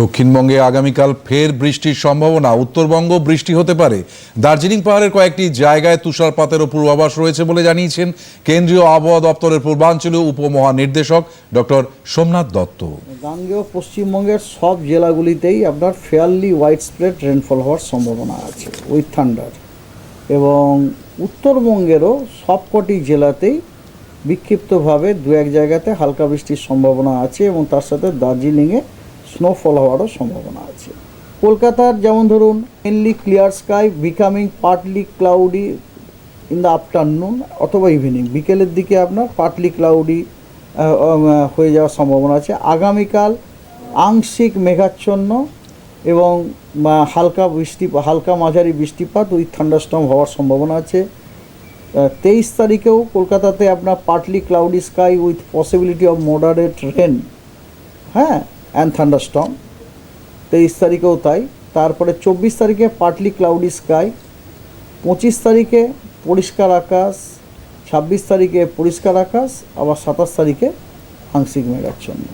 দক্ষিণবঙ্গে আগামীকাল ফের বৃষ্টির সম্ভাবনা, উত্তরবঙ্গ বৃষ্টি হতে পারে। দার্জিলিং পাহাড়ের কয়েকটি জায়গায় তুষারপাতেরও পূর্বাভাস রয়েছে বলে জানিয়েছেন কেন্দ্রীয় আবহাওয়া দপ্তরের পূর্বাঞ্চলীয় উপমহানির্দেশক ডক্টর সোমনাথ দত্ত। গাঙ্গেয় পশ্চিমবঙ্গের সব জেলাগুলিতেই আপনার ফেয়ারলি হোয়াইট স্প্রেড রেনফল হওয়ার সম্ভাবনা আছে উইথ থান্ডার এবং উত্তরবঙ্গেরও সবকটি জেলাতেই বিক্ষিপ্তভাবে দু এক জায়গাতে হালকা বৃষ্টির সম্ভাবনা আছে এবং তার সাথে দার্জিলিংয়ে স্নোফল হওয়ারও সম্ভাবনা আছে। কলকাতার যেমন ধরুন mainly clear sky becoming partly cloudy in the afternoon অথবা ইভিনিং বিকেলের দিকে আপনার পার্টলি ক্লাউডি হয়ে যাওয়ার সম্ভাবনা আছে। আগামীকাল আংশিক মেঘাচ্ছন্ন এবং হালকা বৃষ্টি, হালকা মাঝারি বৃষ্টিপাত উইথ থান্ডারস্টর্ম হওয়ার সম্ভাবনা আছে। তেইশ তারিখেও কলকাতাতে আপনার partly cloudy sky with possibility of moderate rain হ্যাঁ অ্যান্ড থান্ডারস্টম তেইশ তারিখেও তাই। তারপরে চব্বিশ তারিখে পার্টলি ক্লাউডি স্কাই পঁচিশ তারিখে পরিষ্কার আকাশ। ছাব্বিশ তারিখে পরিষ্কার আকাশ। আবার সাতাশ তারিখে আংশিক মেঘাচ্ছন্ন।